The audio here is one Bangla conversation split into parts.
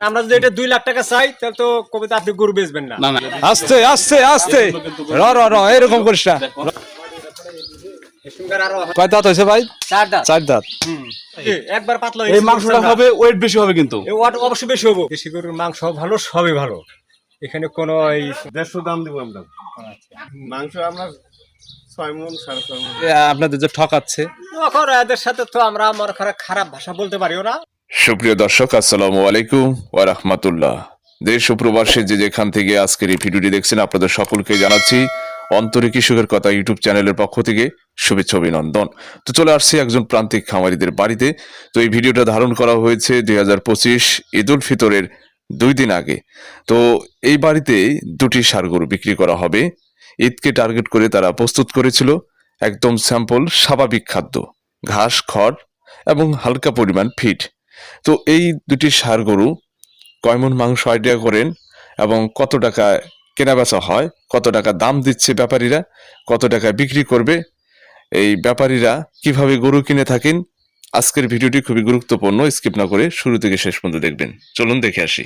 আমরা যদি এটা দুই লাখ টাকা চাই তাহলে তো কবিতা আপনি গরু বেচবেন না। না না। আস্তে আস্তে আস্তে। র র র এরকম করিস না। কয় দাঁত হয়েছে ভাই? চার দাঁত। চার দাঁত। একবার পাতলা এই মাংসটা হবে ওয়েট বেশি হবে কিন্তু। এ অবশ্যই বেশি হব। দেশি গরুর মাংস ভালো সবই ভালো। এখানে কোনো এই দেড়শো দাম দিব আমরা। মাংস আমরা মন মন। আপনাদের যে ঠকাচ্ছে। এদের সাথে তো আমরা খারাপ ভাষা বলতে পারিও না। সুপ্রিয় দর্শক, আসসালামু আলাইকুম ওয়া রাহমাতুল্লাহ। দেশ ও প্রবাসে যে যেখান থেকে আজকের এই ভিডিওটি দেখছেন, আপনাদের সকলকে জানাচ্ছি অন্তরে কৃষকের কথা ইউটিউব চ্যানেলের পক্ষ থেকে শুভেচ্ছা অভিনন্দন। তো চলে আসছি একজন প্রান্তিক খামারিদের বাড়িতে। তো এই ভিডিওটা ধারণ করা হয়েছে দুই হাজার পঁচিশ ঈদ উল ফিতরের দুই দিন আগে। তো এই বাড়িতে দুটি সার গরু বিক্রি করা হবে। ঈদকে টার্গেট করে তারা প্রস্তুত করেছিল একদম স্যাম্পল স্বাভাবিক খাদ্য, ঘাস, খড় এবং হালকা পরিমাণ ফিট তো এই দুটি ষাঁড় গরু কয়মন মাংস আইডিয়া করেন এবং কত টাকা কেনাবেচা হয় কত টাকা দাম দিচ্ছে ব্যাপারীরা কত টাকা বিক্রি করবে এই ব্যাপারীরা কীভাবে গরু কিনে থাকেন আজকের ভিডিওটি খুবই গুরুত্বপূর্ণ স্কিপ না করে শুরু থেকে শেষ পর্যন্ত দেখবেন। চলুন দেখে আসি।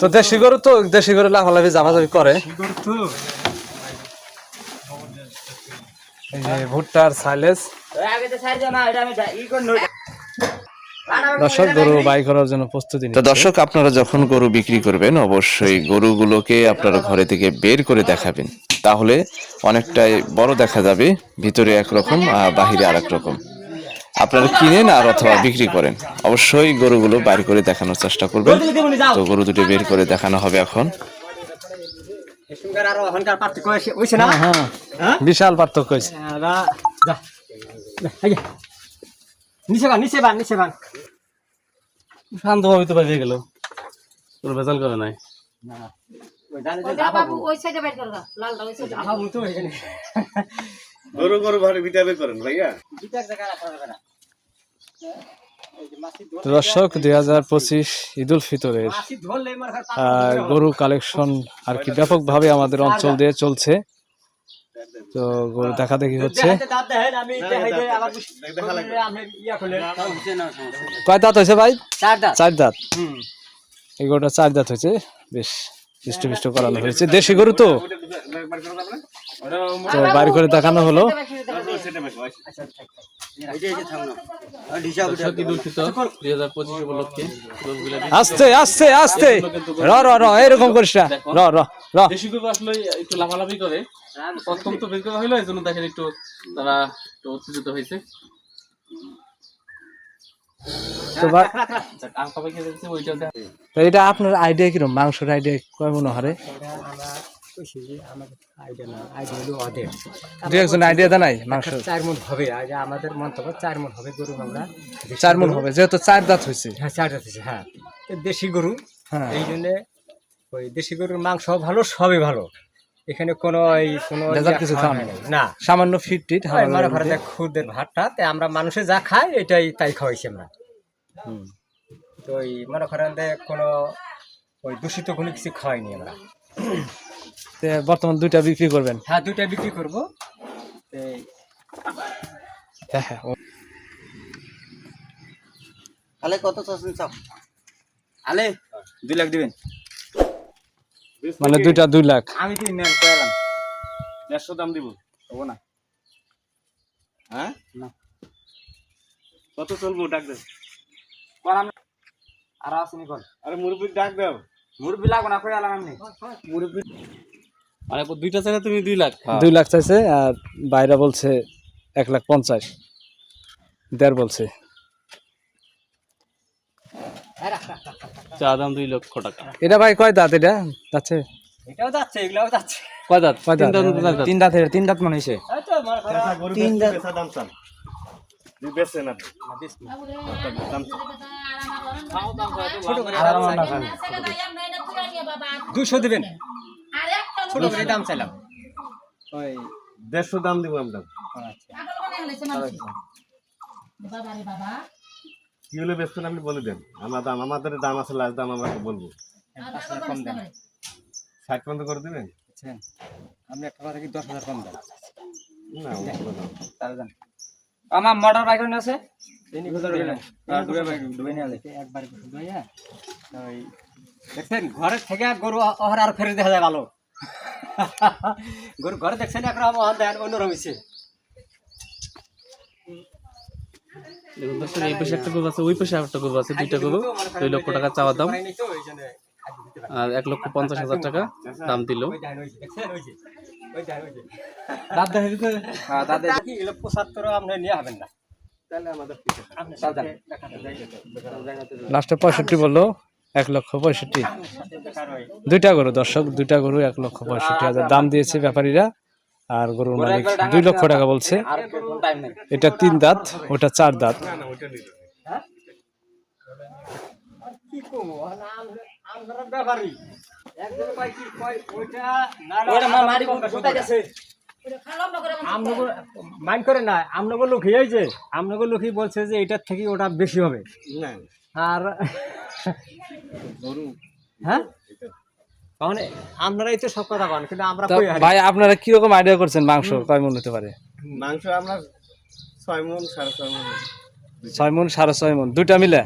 তো দেশি গরু তো দেশি গরু লাফালাফি জাফাজাফি করে। এই যে ভুট্টার সাইলেস দর্শক গরু বাই করার জন্য প্রস্তুতি তো দর্শক আপনারা যখন গরু বিক্রি করবেন অবশ্যই গরুগুলোকে আপনারা ঘরে থেকে বের করে দেখাবেন। তাহলে অনেকটাই বড় দেখা যাবে ভিতরে একরকম আর বাহিরে আরেক রকম আপনারা কিনেন আর অথবা বিক্রি করেন। অবশ্যই গরুগুলো বাইর করে দেখানোর চেষ্টা করবেন। তো গরু দুটো বের করে দেখানো হবে এখন। আরও না? হ্যাঁ হ্যাঁ? বিশাল পার্থক্য হয়েছে। নিচে বান নিচে বান নিচে বান। শান্তভাবে তো বাইরে গেল। ভেজাল করে নাই। গরু গরু ভিটাবে করেন ভাইয়া। দর্শক দুই হাজার পঁচিশ ঈদ উল ফিতরের গরু কালেকশন আর কি ব্যাপকভাবে আমাদের অঞ্চল দিয়ে চলছে। তো গরু দেখা দেখি হচ্ছে ইয়া কয় দাঁত হয়েছে ভাই চার দাঁত চার দাঁত হুম এই গরুটা চার দাঁত হয়েছে বেশ মিষ্ট পিষ্ট করানো হয়েছে দেশি গরু তো তো বাইরে করে দেখানো হলো আস্তে আস্তে আস্তে র র র এরকম করিস না র র র দেশি গরু আসলে একটু লাফালাফি করে প্রথম তো বের করা হলো এই জন্য দেখেন একটু তারা একটু উত্তেজিত হয়েছে তো এটা আপনার আইডিয়া কীরকম মাংসের আইডিয়া কয় মনে হারে আমরা কইছি যে আমাদের আইডিয়া না আইডিয়া হলো ওদের দু একজন আইডিয়া নাই মাংস। চার মন হবে আর আমাদের মন্তব্য চার মন হবে গরু আমরা চার মন হবে যেহেতু চার দাঁত হয়েছে হ্যাঁ চার দাঁত হ্যাঁ। দেশি গরু হ্যাঁ। এই জন্যে ওই দেশি গরুর মাংস ভালো সবই ভালো। এখানে কোনো এই কোনো কিছু না। সামান্য ফিট টিট মনে খুদের ভাতটা তে আমরা মানুষে যা খাই এটাই তাই খাওয়াইছি আমরা। তো মনে করেন কোনো ওই দূষিত কোনো কিছু খাওয়াইনি আমরা। বর্তমান দুইটা বিক্রি করবেন? হ্যাঁ দুইটা বিক্রি করব। এই। হ্যাঁ হ্যাঁ আলে কত চাচ্ছেন চাপ আলে দুই লাখ দিবেন। মানে দুইটা দুই লাখ। আমি তিন নেন কয়ালাম দেড়শো দাম দিব হব না? হ্যাঁ? কত চলবো ডাক দেব করাম আর আসেনি কল আরে মুরব্বী ডাক দেব মুরব্বি লাগবো না কয়ালাম আমি। মুরব্বি মানে দুইটা চাইলে তুমি দুই লাখ দুই লাখ চাইছে আর বাইরে বলছে এক লাখ পঞ্চাশ। দেড় বলছে। চা দাম দুই লক্ষ টাকা। এটা ভাই কয় দাঁত এটা? যাচ্ছে? এটাও যাচ্ছে এগুলাও যাচ্ছে। কয় দাঁত? কয় দাঁত? তিন দাঁত, তিন তিন দাঁত মনে হয়েছে দাম চান? দুশো দিবেন। ছোট করে দাম চাইলাম। ওই দেড়শো দাম দিব আমরা। বাবা কি হলে বেচছেন আপনি বলে দেন। আমার দাম আমাদের দাম আছে লাস্ট দাম আমাকে বলব। করে। ষাট পর্যন্ত করে দিবেন? বুঝছেন আপনি একটা কথা কি দশ হাজার কম দেন? না তাহলে দেন। আমার মোটর বাইক আছে? তিন হাজার ডুবে নিয়ে একবার ডুবে ওই দেখছেন ঘরের থেকে গরু অহর আর ফেরে দেখা যায় ভালো। গরু ঘরে দেখছেন অন্যরকম হয়েছে দেখুন দর্শক এই পাশে একটা গরু আছে ওই পাশে একটা গরু আছে দুইটা গরু দুই লক্ষ টাকা চাওয়া দাম আর এক লক্ষ পঞ্চাশ হাজার টাকা দাম দিল হ্যাঁ লাস্টে পঁয়ষট্টি বলল এক লক্ষ পঁয়ষট্টি। দুইটা গরু দর্শক দুইটা গরু এক লক্ষ পঁয়ষট্টি হাজার দাম দিয়েছে ব্যাপারীরা। আর গরুর মালিক দুই লক্ষ টাকা বলছে। এটা তিন দাঁত ওটা চার দাঁত। মাইন্ড করে না আমনগর লোকই এই যে আমনগর লোকই বলছে যে এটার থেকে ওটা বেশি হবে। না। আর হ্যাঁ? আপনারাই তো সব কথা বলেন কিন্তু আমরা? ভাই আপনারা কীরকম আইডিয়া করছেন মাংস? কয় মন হতে পারে? মাংস আমরা ছয় মন সাড়ে ছয় মন। ছয় মন সাড়ে ছয় মন দুইটা মিলে?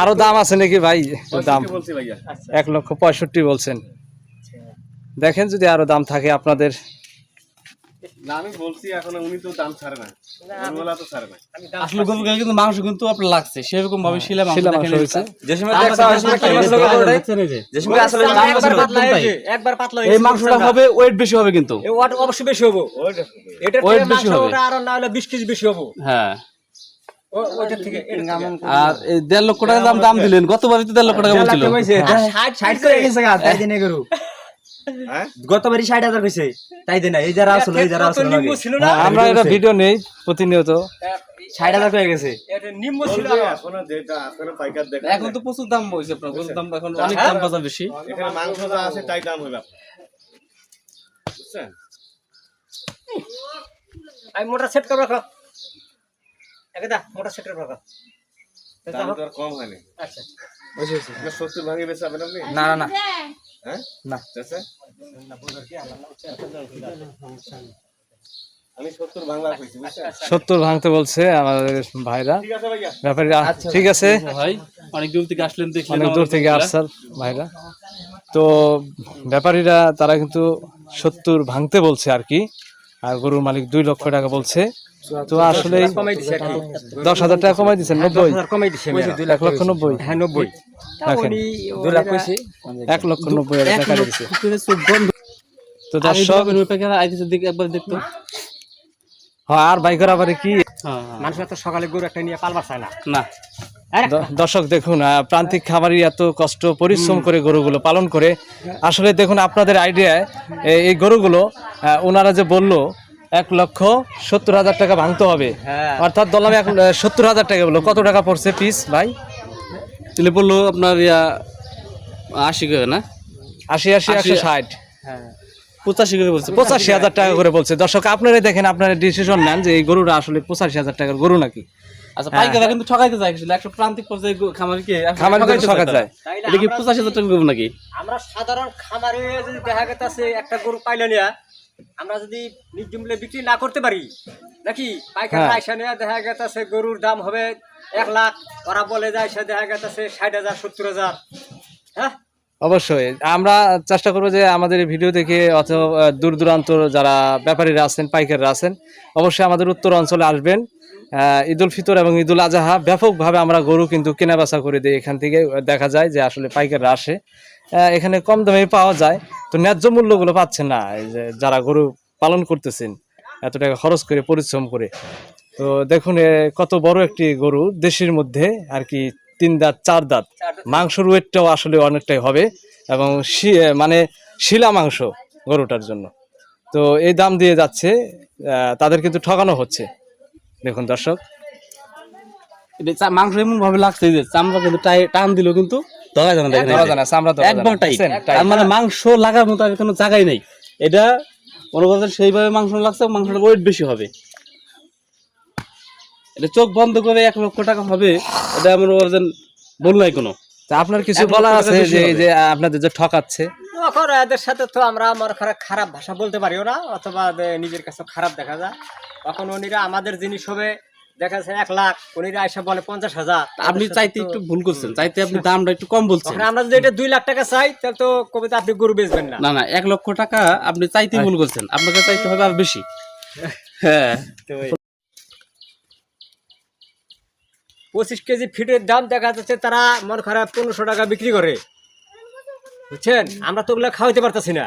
আরও দাম আছে নাকি ভাই? দাম। এক লক্ষ পঁয়ষট্টি বলছেন। দেখেন যদি আরও দাম থাকে আপনাদের। না আমি বলছি এখন উনি তো দাম ছাড়ে না। গরুওয়ালা তো ছাড়ে না। আসলে গরু গায়ে কিন্তু মাংস কিন্তু আপনার লাগছে। সেরকম ভাবে শিলা মাংস শিলা মাংস দেখেন হয়েছে। যে। সময় দেখছেন ওই সময় কি মাংস হবে? দেখছেন এই যে? যে সময় আসলে একবার পাতলা একদম তাই। হয়েছে, একবার পাতলা এই মাংসটা হবে ওয়েট বেশি হবে কিন্তু। এ অবশ্যই বেশি হব। ওইটা এটার বেশি হবে। ওটা না হলে বিশ কেজি বেশি হব। হ্যাঁ। ও- ওইটার থেকে এটার থেকে। আর দেড় লক্ষ টাকা দাম দাম দিলেন। গতবারই তো দেড় লক্ষ টাকা বলছিল। ষাট ষাট করে। গেছে তাই দিনে গরু। গতবারই ষাট হাজার কইছে। তাই দিনে এই যারা আসলো এই যারা আসলো নিম্ন ছিল না? হ্যাঁ, আমরা এটা ভিডিও নেই প্রতিনিয়ত। ষাট হাজার হয়ে গেছে। এটা নিম্ন ছিল। এখনও যেটা এখনও পাইকার দেখে। এখন তো প্রচুর দাম হয়েছে আপনার গরুর দাম এখন অনেক দাম বাজার বেশি। এখানে মাংস যা আছে তাই দাম আপনার বুঝছেন? আমি মোটর সেট করে রাখো। একদা মোটর সেট করে রাখো। কম হয়নি আচ্ছা। আপনি আপনি না না না হ্যাঁ? না। সত্তর ভাঙতে বলছে আমাদের ভাইরা। ঠিক ব্যাপারীরা ঠিক আছে। ভাই অনেক দূর থেকে আসলেন অনেক দূর থেকে আসছেন ভাইরা। তো ব্যাপারীরা তারা কিন্তু সত্তর ভাঙতে বলছে আর কি। আর গরুর মালিক দুই লক্ষ টাকা বলছে। তো আসলে দশ হাজার টাকা কমাই দিচ্ছেন নব্বই? কমাই আর। এক লক্ষ নব্বই? হ্যাঁ নব্বই। এক লক্ষ নব্বই টাকা দিচ্ছে তো দর্শক দিকে একবার দেখতো। হ্যাঁ আর বাইকের আবার কি? হ্যাঁ হ্যাঁ। মানুষ তো সকালে গরু একটা নিয়ে পালবার চায় না। না। দর্শক দেখুন প্রান্তিক খামারি এত কষ্ট পরিশ্রম করে গরুগুলো পালন করে। আসলে দেখুন আপনাদের আইডিয়ায় এই গরুগুলো ওনারা যে বলল এক লক্ষ সত্তর হাজার টাকা ভাঙতে হবে। হ্যাঁ। অর্থাৎ ধরলাম এক সত্তর হাজার টাকা বলল। কত টাকা পড়ছে পিস ভাই? তাহলে বলল আপনার ইয়া আশি করে না? আশি আশি একশো ষাট। পঁচাশি করে বলছে। পঁচাশি হাজার টাকা করে বলছে। দর্শক আপনারাই দেখেন আপনারা ডিসিশন নেন যে এই গরুটা আসলে পঁচাশি হাজার টাকার গরু নাকি। আচ্ছা পাইকাররা কিন্তু ঠকাইতে যায় আসলে। একশো প্রান্তিক পর্যায়ে গো- খামারিকে আসলে খামারি ঠকাইতে ঠকা যায়। এটা কি পঁচাশি হাজার টাকা গরু নাকি? আমরা সাধারণ খামারে যদি দেখা গেছে একটা গরু পাইলে নিয়া আমরা যদি মূল্যে বিক্রি না করতে পারি নাকি পাইকার হ্যাঁ। আইসা নিয়ে দেখা গেছে গরুর দাম হবে এক লাখ ওরা বলে যায় সে দেখা গেছে ষাট হাজার সত্তর হাজার। হ্যাঁ? অবশ্যই। আমরা চেষ্টা করব যে আমাদের ভিডিও দেখে অথবা দূর দূরান্ত যারা ব্যাপারীরা আছেন পাইকাররা আছেন অবশ্যই আমাদের উত্তর অঞ্চলে আসবেন। আহ, ঈদুল ফিতর এবং ঈদুল আজহা ব্যাপকভাবে আমরা গরু কিন্তু কেনা বেচা করে দিই। এখান থেকে দেখা যায় যে আসলে পাইকাররা আসে। এখানে কম দামে পাওয়া যায়। তো ন্যায্য মূল্যগুলো পাচ্ছেন না। যারা গরু পালন করতেছেন, এত টাকা খরচ করে, পরিশ্রম করে। তো দেখুন কত বড় একটি গরু, দেশের মধ্যে আর কি তিন দাঁত, চার দাঁত। মাংসর ওয়েটটাও আসলে অনেকটাই হবে এবং মানে শিলা মাংস গরুটার জন্য। তো এই দাম দিয়ে যাচ্ছে তাদের কিন্তু ঠকানো হচ্ছে। দেখুন দর্শক। মাংস এমন ভাবে লাগছে যে চামড়া কিন্তু টান দিল কিন্তু ধরা যাবে দেখেন ধরা যে। যায় চামড়া ধরা একদম টাইট তার মানে মাংস লাগার মতো আর কোনো জায়গায় নেই। এটা মনে করছেন সেইভাবে মাংস লাগছে মাংসটা ওয়েট বেশি হবে। এটা চোখ বন্ধ করে এক লক্ষ টাকা হবে এটা মনে করছেন বল নাই কোনো। আপনার কিছু বলা আছে যে যে আপনাদের যে ঠকাচ্ছে? তখন এদের সাথে তো আমরা আমার খারাপ খারাপ ভাষা বলতে পারিও না অথবা নিজের কাছে খারাপ দেখা যায়। তখন উনিরা আমাদের জিনিস হবে দেখা যাচ্ছে এক লাখ উনিরা এসে বলে পঞ্চাশ হাজার। আপনি চাইতে একটু ভুল করছেন চাইতে আপনি দামটা একটু কম বলছেন। আমরা যদি এটা দুই লাখ টাকা চাই তাহলে তো কবিতা আপনি গরু বেচবেন না। না না এক লক্ষ টাকা আপনি চাইতে ভুল করছেন আপনাকে চাইতে হবে আর বেশি। হ্যাঁ। পঁচিশ কেজি ফিটের দাম দেখা যাচ্ছে তারা মন খারাপ পনেরোশো টাকা বিক্রি করে। বুঝছেন? আমরা তো ওগুলো খাওয়াইতে পারতেছি না।